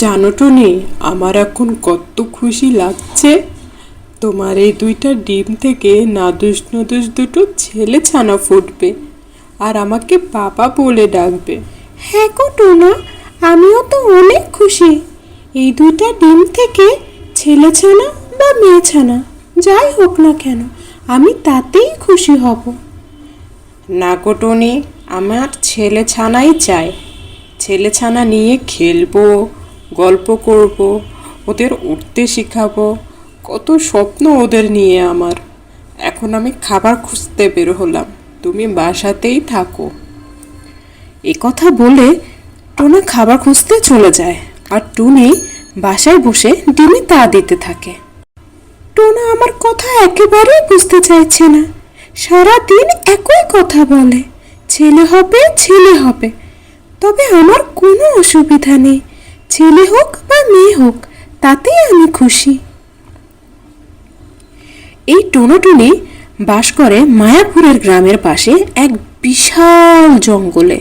জানো টনি আমার এখন কত খুশি লাগছে। তোমার এই দুইটা ডিম থেকে নাদুস নদুস দুটো ছেলে ছানা ফুটবে আর আমাকে বাবা বলে ডাকবে। হ্যাঁ গো টোনা আমিও তো অনেক খুশি। এই দুইটা ডিম থেকে ছেলে ছানা বা মেয়ে ছানা যাই হোক না কেন আমি তাতেই খুশি হব। না গো টনি আমার ছেলে ছানাই চাই ছেলে ছানা নিয়ে খেলব গল্প করব, ওদের উঠতে শেখাবো। কত স্বপ্ন ওদের নিয়ে আমার। এখন আমি খাবার খুঁজতে বের হলাম। তুমি বাসাতেই থাকো। এ কথা বলে টোনা খাবার খুঁজতে চলে যায় আর টুনি বাসায় বসে ডিমে তা দিতে থাকে। টোনা আমার কথা একেবারেই বুঝতে চাইছে না। সারা দিন একই কথা বলে। ছেলে হবে ছেলে হবে। তবে আমার কোনো অসুবিধা নেই। ছেলে হোক বা মেয়ে হোক, তাতেই আমি খুশি। এই টোনাটুনি বাস করে মায়াপুরের গ্রামের পাশে এক বিশাল জঙ্গলে।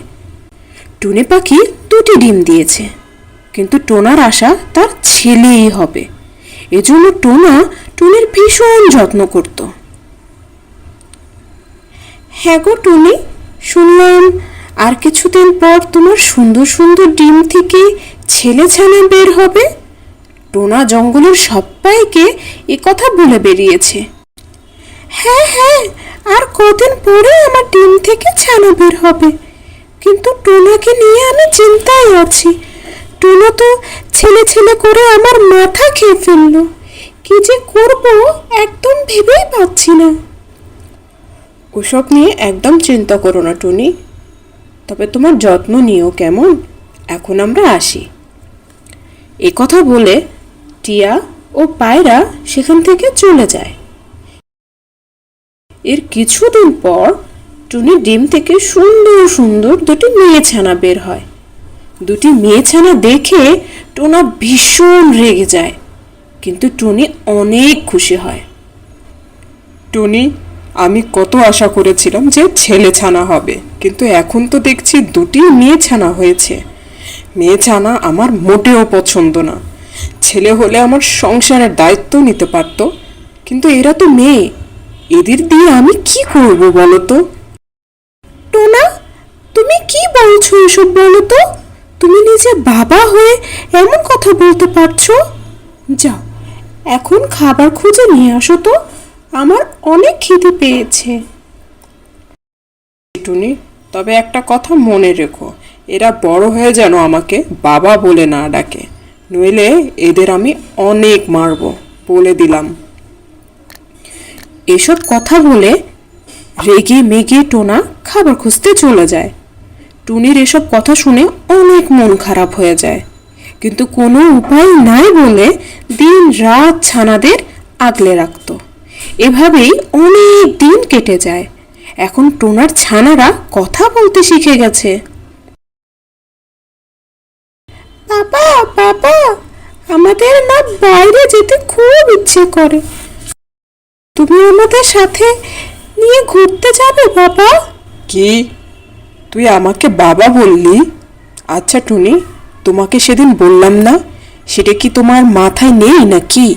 টুনে পাখি দুটি ডিম দিয়েছে, কিন্তু টোনার আশা তার ছেলেই হবে। এজন্য টোনা টুনির ভীষণ যত্ন করত। হ্যাঁ গো টুনি, শুনলাম, আর কিছুদিন পর তোমার সুন্দর সুন্দর ডিম থেকে ছেলে ছানা বের হবে? টোনা জঙ্গলের সবাইকে এ কথা বলে বেরিয়েছে। হ্যাঁ হ্যাঁ আর কদিন পরে আমার ডিম থেকে ছানা বের হবে। কিন্তু টোনাকে নিয়ে আমি চিন্তায় আছি। টোনা তো ছেলে ছেলে করে আমার মাথা খেয়ে ফেলল। কি যে করব একদম ভেবেই পাচ্ছি না। ওসব নিয়ে একদম চিন্তা করো না, টুনি। তবে তোমার যত্ন নিও কেমন? এখন আমরা আসি। এ কথা বলে টিয়া ও পায়রা সেখান থেকে চলে যায়। এর কিছুদিন পর টুনি ডিম থেকে সুন্দর সুন্দর দুটি মেয়ে ছানা বের হয়। দুটি মেয়ে ছানা দেখে টোনা ভীষণ রেগে যায়, কিন্তু টুনি অনেক খুশি হয়। টুনি, আমি কত আশা করেছিলাম যে ছেলে ছানা হবে, কিন্তু এখন তো দেখছি দুটি মেয়ে ছানা হয়েছে। মেয়ে ছানা আমার মোটেও পছন্দ না। ছেলে হলে আমার সংসারের দায়িত্ব নিতে পারতো কিন্তু এরা তো মেয়ে। এদের দিয়ে আমি কি করব বলো তো? টোনা তুমি কি বলছো এসব বলো তো? তুমি নিজে বাবা হয়ে এমন কথা বলতে পারছ? যাও এখন খাবার খুঁজে নিয়ে আসো তো। আমার অনেক খিদে পেয়েছে। টুনি তবে একটা কথা মনে রেখো। এরা বড় হয়ে যেন আমাকে বাবা বলে না ডাকে। নইলে এদের আমি অনেক মারবো বলে দিলাম। এসব কথা বলে রেগে মেগে টোনা খাবার খুঁজতে চলে যায়। টুনির এসব কথা শুনে অনেক মন খারাপ হয়ে যায়। কিন্তু কোনো উপায় নাই বলে দিন রাত ছানাদের আগলে রাখত। এভাবেই অনেক দিন কেটে যায়। এখন টোনার ছানারা কথা বলতে শিখে গেছে। বাবা বাবা, আমাদের না বাইরে যেতে খুব ইচ্ছে করে। তুমি আমাদের সাথে নিয়ে ঘুরতে যাবে, বাবা? কি? তুই আমাকে বাবা বললি? আচ্ছা টুনি, তোমাকে সেদিন বললাম না? সেটা কি তোমার মাথায় নেই নাকি?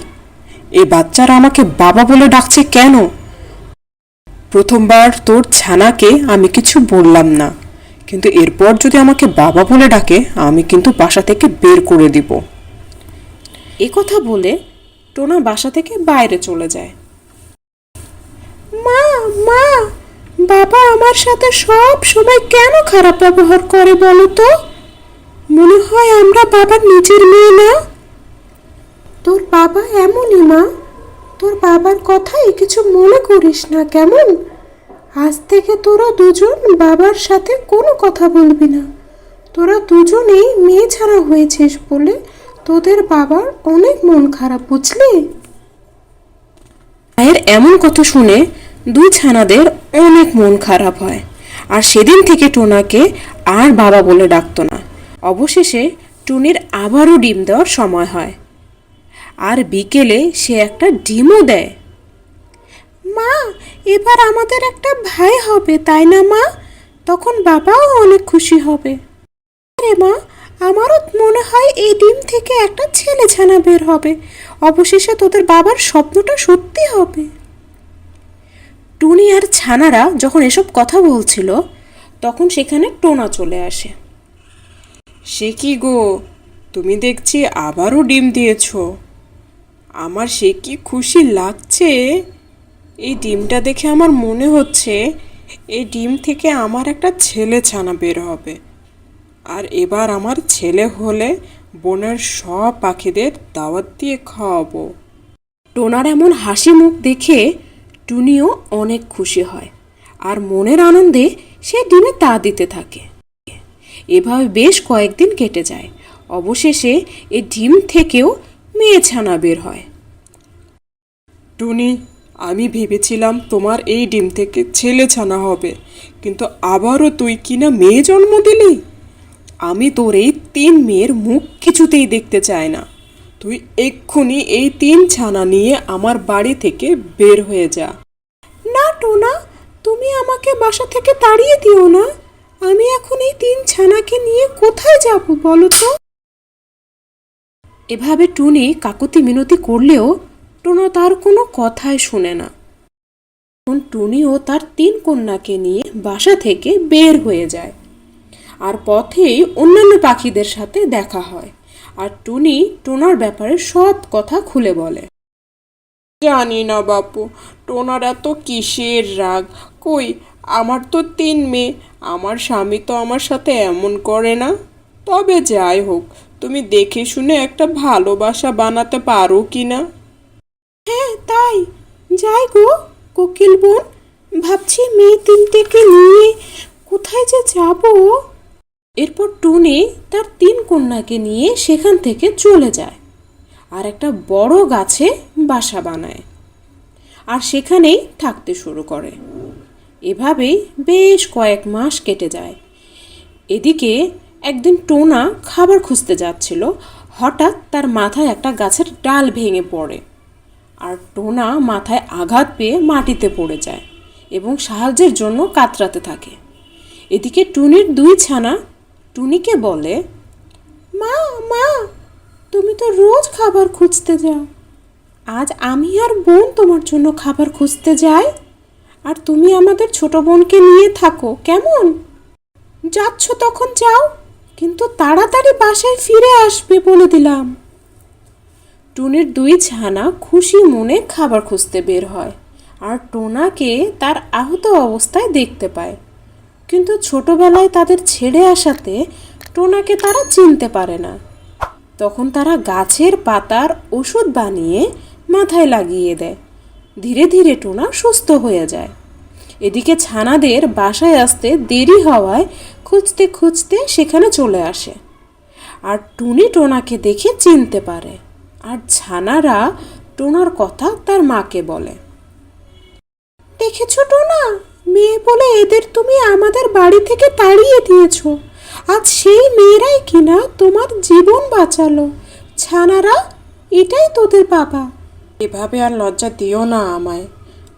এই বাচ্চারা আমাকে বাবা বলে ডাকছে কেন? প্রথমবার তোর ছানাকে আমি কিছু বললাম না। কিন্তু এরপর যদি আমাকে বাবা বলে ডাকে আমি কিন্তু বাসা থেকে বের করে দিব। এ কথা বলে টোনা বাসা থেকে বাইরে চলে যায়। মা মা বাবা আমার সাথে সব সময় কেন খারাপ ব্যবহার করে বলো তো? মনে হয় আমরা বাবার নিজের মেয়ে না? তোর বাবা এমনই মা। তোর বাবার কথাই কিছু মনে করিস না কেমন? আজ থেকে তোরা দুজন বাবার সাথে কোনো কথা বলবি না। তোরা দুজনেই মেয়ে ছাড়া হয়েছিস বলে তোদের বাবার অনেক মন খারাপ, বুঝলি? মায়ের এমন কথা শুনে দুই ছানাদের অনেক মন খারাপ হয়। আর সেদিন থেকে টোনাকে আর বাবা বলে ডাকতো না। অবশেষে টুনির আবারও ডিম দেওয়ার সময় হয়। আর বিকেলে সে একটা ডিমও দেয়। মা, এবার আমাদের একটা ভাই হবে, তাই না মা? তখন বাবাও অনেক খুশি হবে। আরে মা, আমারও মনে হয় এই ডিম থেকে একটা ছেলে ছানা বের হবে। অবশেষে তোদের বাবার স্বপ্নটা সত্যি হবে। টুনি আর ছানারা যখন এসব কথা বলছিল, তখন সেখানে টোনা চলে আসে। সে কি গো, তুমি দেখছি আবারও ডিম দিয়েছ। আমার সে কি খুশি লাগছে? এই ডিমটা দেখে আমার মনে হচ্ছে এই ডিম থেকে আমার একটা ছেলে ছানা বের হবে। আর এবার আমার ছেলে হলে বনের সব পাখিদের দাওয়াত দিয়ে খাওয়াবো। টোনার এমন হাসি মুখ দেখে টুনিও অনেক খুশি হয় আর মনের আনন্দে সে ডিমে তা দিতে থাকে। এভাবে বেশ কয়েকদিন কেটে যায়। অবশেষে এই ডিম থেকেও মেয়ে ছানা বের হয়। টুনি আমি ভেবেছিলাম তোমার এই ডিম থেকে ছেলে ছানা হবে কিন্তু আবারও তুই কিনা মেয়ে জন্ম দিলি? আমি তোর এই তিন মেয়ের মুখ কিছুতেই দেখতে চাই না। তুই এক্ষুনি এই তিন ছানা নিয়ে আমার বাড়ি থেকে বের হয়ে যা। না টোনা তুমি আমাকে বাসা থেকে তাড়িয়ে দিও না। আমি এখন এই তিন ছানাকে নিয়ে কোথায় যাব বলো তো? এভাবে টুনি কাকুতি মিনতি করলেও টোনা তার কোনো কথাই শুনে না। তখন টুনিও তার তিন কন্যাকে নিয়ে বাসা থেকে বের হয়ে যায় আর পথেই অন্যান্য পাখিদের সাথে দেখা হয় আর টুনি টোনার ব্যাপারে সব কথা খুলে বলে। জানি না বাপু, টোনার এত কিসের রাগ? কই, আমার তো তিন মেয়ে, আমার স্বামী তো আমার সাথে এমন করে না? তবে যাই হোক, তুমি দেখে শুনে একটা ভালোবাসা বানাতে পারো কি না? হ্যাঁ তাই। যাই গো, কোকিল বোন, ভাবছি মেয়ে তিনটেকে নিয়ে কোথায় যে যাব? এরপর টুনি তার তিন কন্যাকে নিয়ে সেখান থেকে চলে যায় আর একটা বড় গাছে বাসা বানায় আর সেখানেই থাকতে শুরু করে। এভাবেই বেশ কয়েক মাস কেটে যায়। এদিকে একদিন টোনা খাবার খুঁজতে যাচ্ছিল, হঠাৎ তার মাথায় একটা গাছের ডাল ভেঙে পড়ে। আর টোনা মাথায় আঘাত পেয়ে মাটিতে পড়ে যায় এবং সাহায্যের জন্য কাতরাতে থাকে। এদিকে টুনির দুই ছানা টুনিকে বলে, মা মা, তুমি তো রোজ খাবার খুঁজতে যাও। আজ আমি আর বোন তোমার জন্য খাবার খুঁজতে যাই। আর তুমি আমাদের ছোট বোনকে নিয়ে থাকো, কেমন? যাচ্ছ তখন যাও, কিন্তু তাড়াতাড়ি বাসায় ফিরে আসবে বলে দিলাম। টুনির দুই ছানা খুশি মনে খাবার খুঁজতে বের হয় আর টোনাকে তার আহত অবস্থায় দেখতে পায়। কিন্তু ছোটবেলায় তাদের ছেড়ে আসাতে টোনাকে তারা চিনতে পারে না। তখন তারা গাছের পাতার ওষুধ বানিয়ে মাথায় লাগিয়ে দেয়। ধীরে ধীরে টোনা সুস্থ হয়ে যায়। এদিকে ছানাদের বাসায় আসতে দেরি হওয়ায় খুঁজতে খুঁজতে সেখানে চলে আসে। আর টুনি টোনাকে দেখে চিনতে পারে। আর ছানারা টোনার কথা তার মাকে বলে। দেখেছ টোনা, মেয়ে বলে এদের তুমি আমাদের বাড়ি থেকে তাড়িয়ে দিয়েছ। আজ সেই মেয়েরাই কিনা তোমার জীবন বাঁচালো। ছানারা, এটাই তোদের বাবা এভাবে আর লজ্জা দিও না আমায়।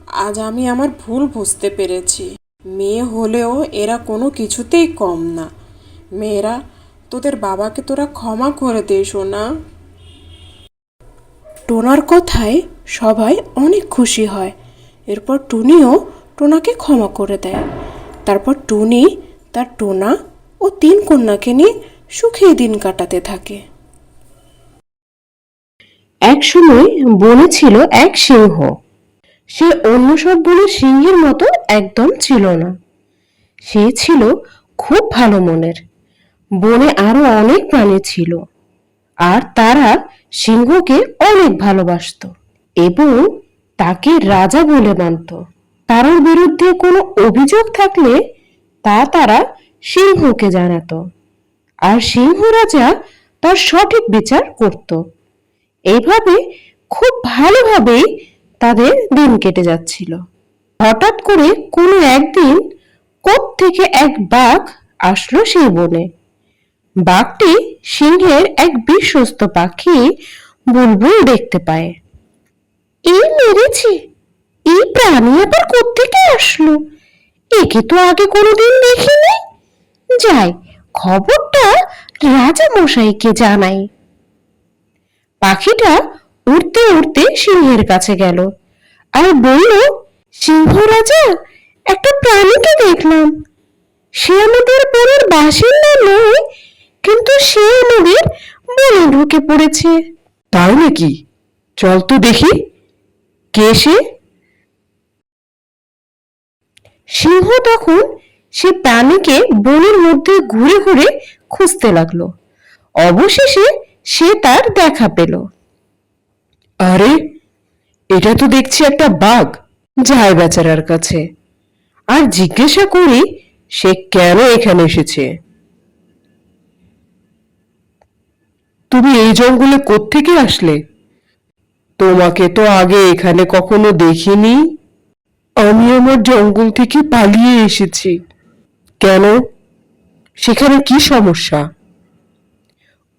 আজ আমি আমার ভুল বুঝতে পেরেছি। মেয়ে হলেও এরা কোনো কিছুতেই কম না। মেয়েরা, তোদের বাবাকে তোরা ক্ষমা করে দে, সোনা। টোনার কথায় সবাই অনেক খুশি হয়। এরপর টুনিও টোনাকে ক্ষমা করে দেয়। তারপর টুনি তার টোনা ও তিন কন্যাকে নিয়ে সুখে দিন কাটাতে থাকে। এক সময় বনে ছিল এক সিংহ। সে অন্য সব বনের সিংহের মতো একদম ছিল না। সে ছিল খুব ভালো মনের। বনে আরও অনেক প্রাণী ছিল। আর তারা সিংহকে অনেক ভালোবাসতো এবং তাকে রাজা বলে মানত। কারোর বিরুদ্ধে কোনো অভিযোগ থাকলে তা তারা সিংহকে জানাতো। আর সিংহ রাজা তার সঠিক বিচার করত। এইভাবে খুব ভালোভাবেই তাদের দিন কেটে যাচ্ছিল। হঠাৎ করে কোনো একদিন থেকে এক বাঘ আসলো সেই বনে। বাঘটি সিংহের এক বিশ্বস্ত পাখি বুলবুল দেখতে পায়। এই মেরেছে। এই প্রাণী আবার কোত্থেকে আসলো? একে তো আগে কোনোদিন দেখিনি। যাই, খবরটা রাজা মশাইকে জানাই। পাখিটা উড়তে উড়তে সিংহের কাছে গেল আর বলল, সিংহ রাজা, একটা প্রাণীকে দেখলাম। সে আমাদের বাসিন্দা নয় কিন্তু সে আমাদের বনে ঢুকে পড়েছে। তাই নাকি? চল তো দেখি। কে সে? সিংহ তখন সে প্রাণীকে বনের মধ্যে ঘুরে ঘুরে খুঁজতে লাগল। অবশেষে সে তার দেখা পেল। আরে এটা তো দেখছি একটা বাঘ। যায় বেচারার কাছে। আর জিজ্ঞাসা করি সে কেন এখানে এসেছে? তুমি এই জঙ্গলে কোত্থেকে আসলে? তোমাকে তো আগে এখানে কখনো দেখিনি। আমি আমার জঙ্গল থেকে পালিয়ে এসেছি। কেন? সেখানে কি সমস্যা?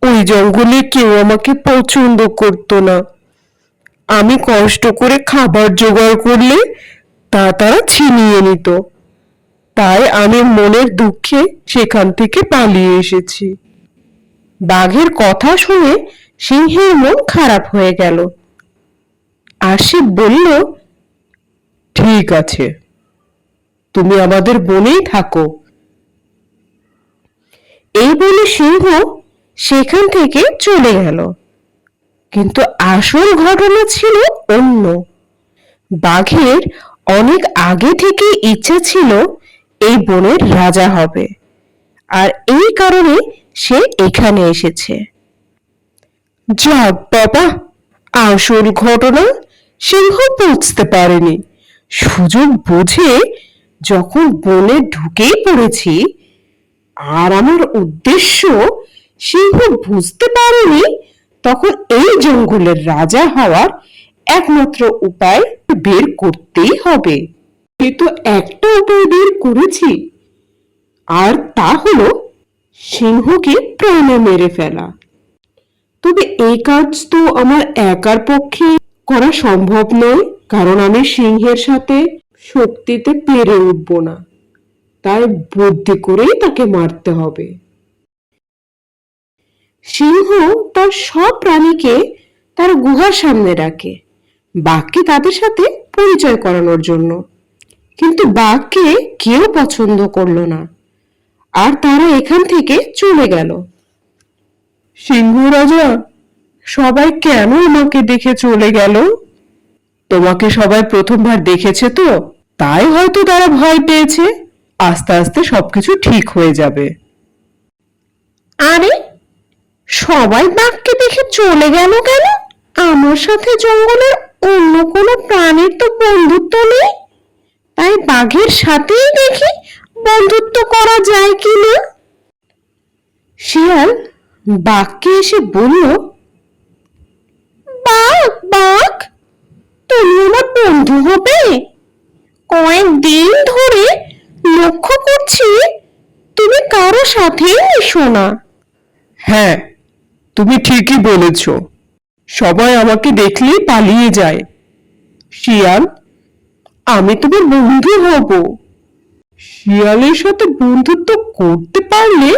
ওই জঙ্গলে কেউ আমাকে পছন্দ করতো না। আমি কষ্ট করে খাবার জোগাড় করলে তা তারা ছিনিয়ে নিত। তাই আমি মনের দুঃখে সেখান থেকে পালিয়ে এসেছি। বাঘের কথা শুনে সিংহের মন খারাপ হয়ে গেল। আর সে বলল, ঠিক আছে। তুমি আমাদের বনেই থাকো। এই বলে সিংহ সেখান থেকে চলে গেল। কিন্তু আসল ঘটনা ছিল অন্য। বাঘের অনেক আগে থেকে ইচ্ছে ছিল, এই বনের রাজা হবে। আর এই কারণে সে এখানে এসেছে। যাক বাবা, আসল ঘটনা সিংহ বুঝতে পারেনি। সুযোগ বুঝে যখন বনে ঢুকেই পড়েছি, আর আমার উদ্দেশ্য সিংহ বুঝতে পারেনি, তখন এই জঙ্গলের রাজা হওয়ার একমাত্র উপায় বের করতেই হবে। তো একটা উপায় বের করেছি। আর তা হলো সিংহকে প্রাণে মেরে ফেলা। তবে এই কাজ তো আমার একার পক্ষে করা সম্ভব নয়, কারণ আমি সিংহের সাথে শক্তিতে পেরে উঠব না। তাই বুদ্ধি করেই তাকে মারতে হবে। সিংহ তার সব প্রাণীকে তার গুহার সামনে রাখে। বাঘকে তাদের সাথে পরিচয় করানোর জন্য। কিন্তু বাঘকে কেউ পছন্দ করল না। আর তারা এখান থেকে চলে গেল। সিংহ রাজা, সবাই কেন আমাকে দেখে চলে গেল? তোমাকে সবাই প্রথমবার দেখেছে তো, তাই হয়তো তারা ভয় পেয়েছে। আস্তে আস্তে সবকিছু ঠিক হয়ে যাবে। আরে, সবাই বাঘকে দেখে চলে গেল কেন? আমার সাথে জঙ্গলের অন্য কোনো প্রাণীর তো বন্ধুত্ব নেই? তাই বাঘের সাথেই দেখি বন্ধুত্ব করা যায় কি না? শিয়াল বাঘকে এসে বলল, বাঘ বাঘ, তুমি আমার বন্ধু হবে। কয়েকদিন ধরে লক্ষ্য করছি তুমি কারও সাথে মিশো না। হ্যাঁ তুমি ঠিকই বলেছ। সবাই আমাকে দেখলেই পালিয়ে যায়। শিয়াল, আমি তোমার বন্ধু হব। শিয়ালের সাথে বন্ধুত্ব করতে পারলে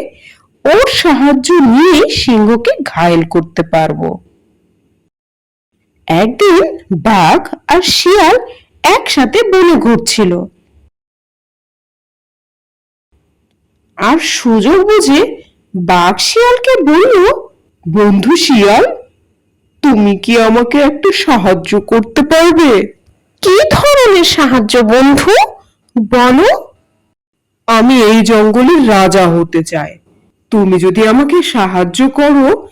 ওর সাহায্য নিয়ে সিংহকে ঘায়েল করতে পারব। একদিন বাঘ আর শিয়াল একসাথে বনে ঘুরছিল। আর সুযোগ বুঝে বাঘ শিয়ালকে বলল, বন্ধু শিয়াল, তুমি কি আমাকে একটু সাহায্য করতে পারবে? কি ধরনের সাহায্য বন্ধু? বলো। আমি এই জঙ্গলের রাজা হতে চাই। তুমি যদি আমাকে সাহায্য করো,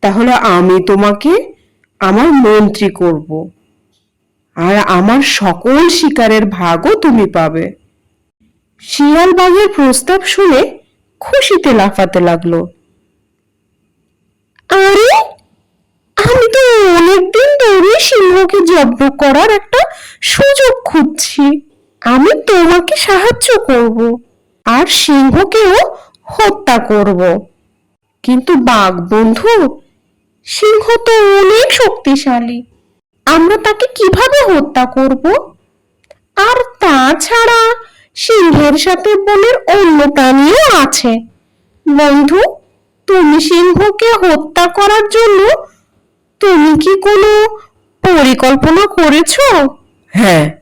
তাহলে আমি তোমাকে আমার মন্ত্রী করব। আর আমার সকল শিকারের ভাগও তুমি পাবে। শিয়াল বাঘের প্রস্তাব শুনে খুশিতে লাফাতে লাগল। আরে, আমি তো অনেকদিন ধরে সিংহকে জব্দ করার একটা সুযোগ খুঁজছি। আমি তোমাকে সাহায্য করব আর সিংহকেও হত্যা করব। কিন্তু বাঘ, বন্ধু, সিংহ তো অনেক শক্তিশালী। আমরা তাকে কীভাবে হত্যা করব? আর তাছাড়া সিংহের সাথে বনের অন্য প্রাণীও আছে। বন্ধু, তুমি সিংহকে হত্যা করার জন্য তুমি কি কোনো পরিকল্পনা করেছ? হ্যাঁ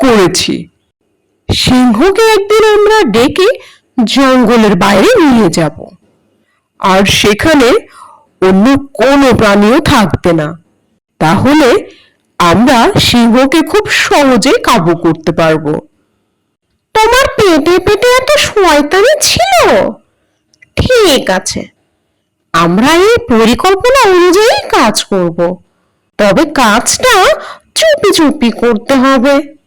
করেছি। সিংহকে একদিন আমরা ডেকে জঙ্গলের বাইরে নিয়ে যাব। আর সেখানে অন্য কোনো প্রাণীও থাকবে না। তাহলে আমরা সিংহকে খুব সহজে কাবু করতে পারব। তোমার পেটে পেটে এত শয়তানি ছিল? ঠিক আছে, আমরা এই পরিকল্পনা অনুযায়ী কাজ করব। তবে কাজটা চুপি চুপি করতে হবে।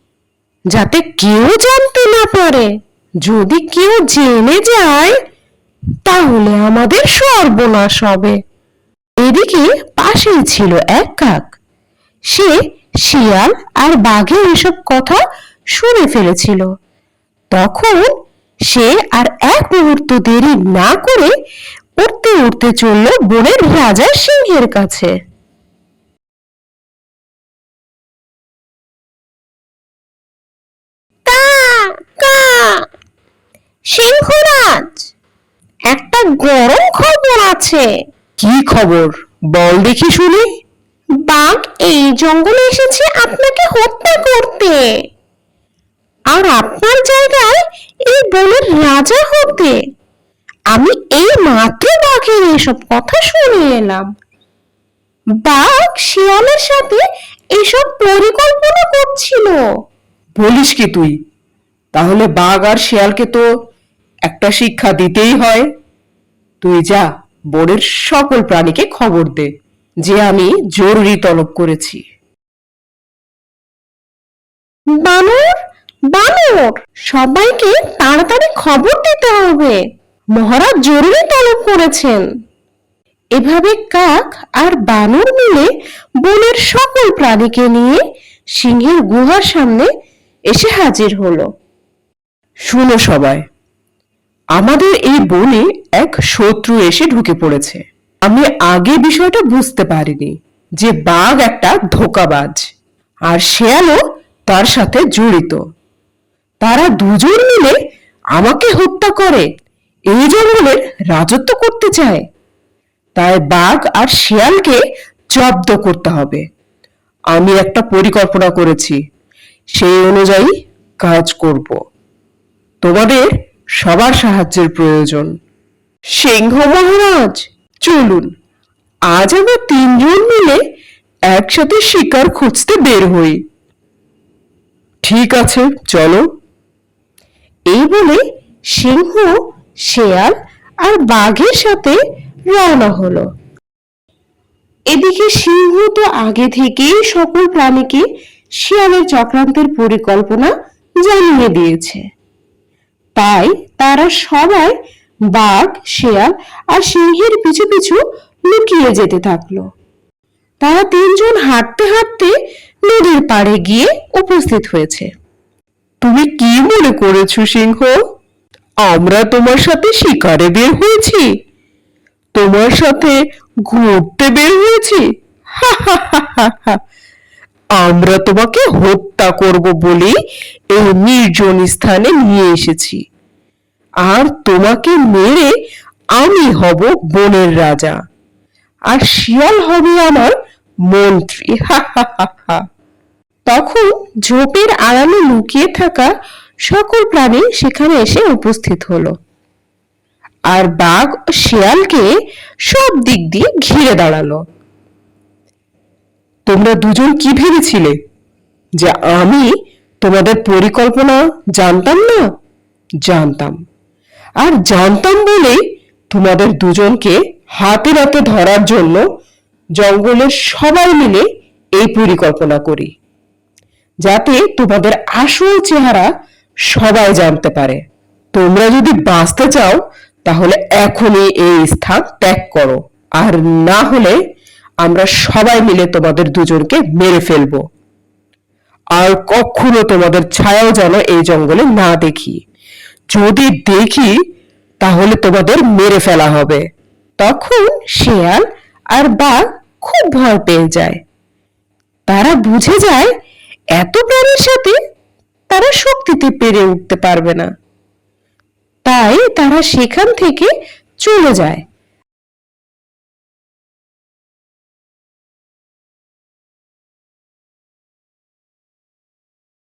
যাতে কেউ জানতে না পারে। যদি কেউ জেনে যায়, তাহলে আমাদের সর্বনাশ হবে। এদিকে পাশেই ছিল এক কাক। সে শিয়াল আর বাঘের এসব কথা শুনে ফেলেছিল। তখন সে আর এক মুহূর্ত দেরি না করে উঠতে উঠতে চলল বনের রাজা সিংহের কাছে। সিংহরাজ একটা গরম খবর আছে। কি খবর? বল দেখি শুনি। বাঘ এই জঙ্গলে এসেছে আপনাকে হত্যা করতে। আর আপনার জায়গায় এই বনের রাজা হতে। আমি এই মাত্র বাঘের এসব কথা শুনে এলাম। বাঘ শিয়ালের সাথে এসব পরিকল্পনা করছিল। বলিস কি তুই? তাহলে বাঘ আর শিয়ালকে তো একটা শিক্ষা দিতেই হয়। তুই যা বনের সকল প্রাণীকে খবর দে, যে আমি জরুরি তলব করেছি। বানর বানর, সবাইকে তাড়াতাড়ি খবর দিতে হবে। মহারাজ জরুরি তলব করেছেন। এভাবে কাক আর বানর মিলে বনের সকল প্রাণীকে নিয়ে সিংহের গুহার সামনে এসে হাজির হলো। শুনো সবাই আমাদের এই বনে এক শত্রু এসে ঢুকে পড়েছে। আমি আগে বিষয়টা বুঝতে পারিনি যে বাঘ একটা ধোকাবাজ, আর শেয়ালও তার সাথে জড়িত। তারা দুজন মিলে আমাকে হত্যা করে, এই জঙ্গলের রাজত্ব করতে চায়। তাই বাঘ আর শিয়ালকে জব্দ করতে হবে। আমি একটা পরিকল্পনা করেছি, সেই অনুযায়ী কাজ করব। তোমাদের সবার সাহায্যের প্রয়োজন। সিংহ মহারাজ, চলুন। আজ আমরা তিনজন মিলে একসাথে শিকার খুঁজতে বের হই। ঠিক আছে, চলো। এই বলে সিংহ, শেয়াল আর বাঘের সাথে রওনা হলো। এদিকে সিংহ তো আগে থেকেই সকল প্রাণীকে শিয়ালের চক্রান্তের পরিকল্পনা জানিয়ে দিয়েছে। তাই তারা সবাই বাঘ, শেয়াল আর সিংহের পিছু পিছু লুকিয়ে যেতে থাকল। তারা তিনজন হাঁটতে হাঁটতে নদীর পাড়ে গিয়ে উপস্থিত হয়েছে। তুমি কি মনে করেছ সিংহ? আমরা তোমার সাথে শিকারে বের হয়েছি। তোমার সাথে ঘুরতে বের হয়েছি। আমরা তোমাকে হত্যা করব বলে এই নির্জন স্থানে নিয়ে এসেছি। আর তোমাকে মেরে আমি হব বনের রাজা। আর শিয়াল হবে আমার মন্ত্রী। তখন ঝোপের আড়ালে লুকিয়ে থাকা সকল প্রাণী সেখানে এসে উপস্থিত হলো। আর বাঘ শিয়ালকে সব দিক দিয়ে ঘিরে দাঁড়াল। তোমরা দুজন কি ভেবেছিলে? যে আমি তোমাদের পরিকল্পনা জানতাম না? জানতাম। আর জানতাম বলেই তোমাদের দুজনকে হাতে নাতে ধরার জন্য জঙ্গলের সবাই মিলে এই পরিকল্পনা করি, যাতে তোমাদের আসল চেহারা সবাই জানতে পারে। তোমরা যদি বাঁচতে চাও, তাহলে এখনই এই স্থান ত্যাগ করো, আর না হলে আমরা সবাই মিলে তোমাদের দুজনকে মেরে ফেলব। আর কখনো তোমাদের ছায়াও যেন এই জঙ্গলে না দেখি। যদি দেখি, তাহলে তোমাদের মেরে ফেলা হবে। তখন শেয়াল আর বাঘ খুব ভয় পেয়ে যায়। তারা বুঝে যায়, এত প্রাণীর সাথে তারা শক্তিতে পেরে উঠতে পারবে না। তাই তারা সেখান থেকে চলে যায়।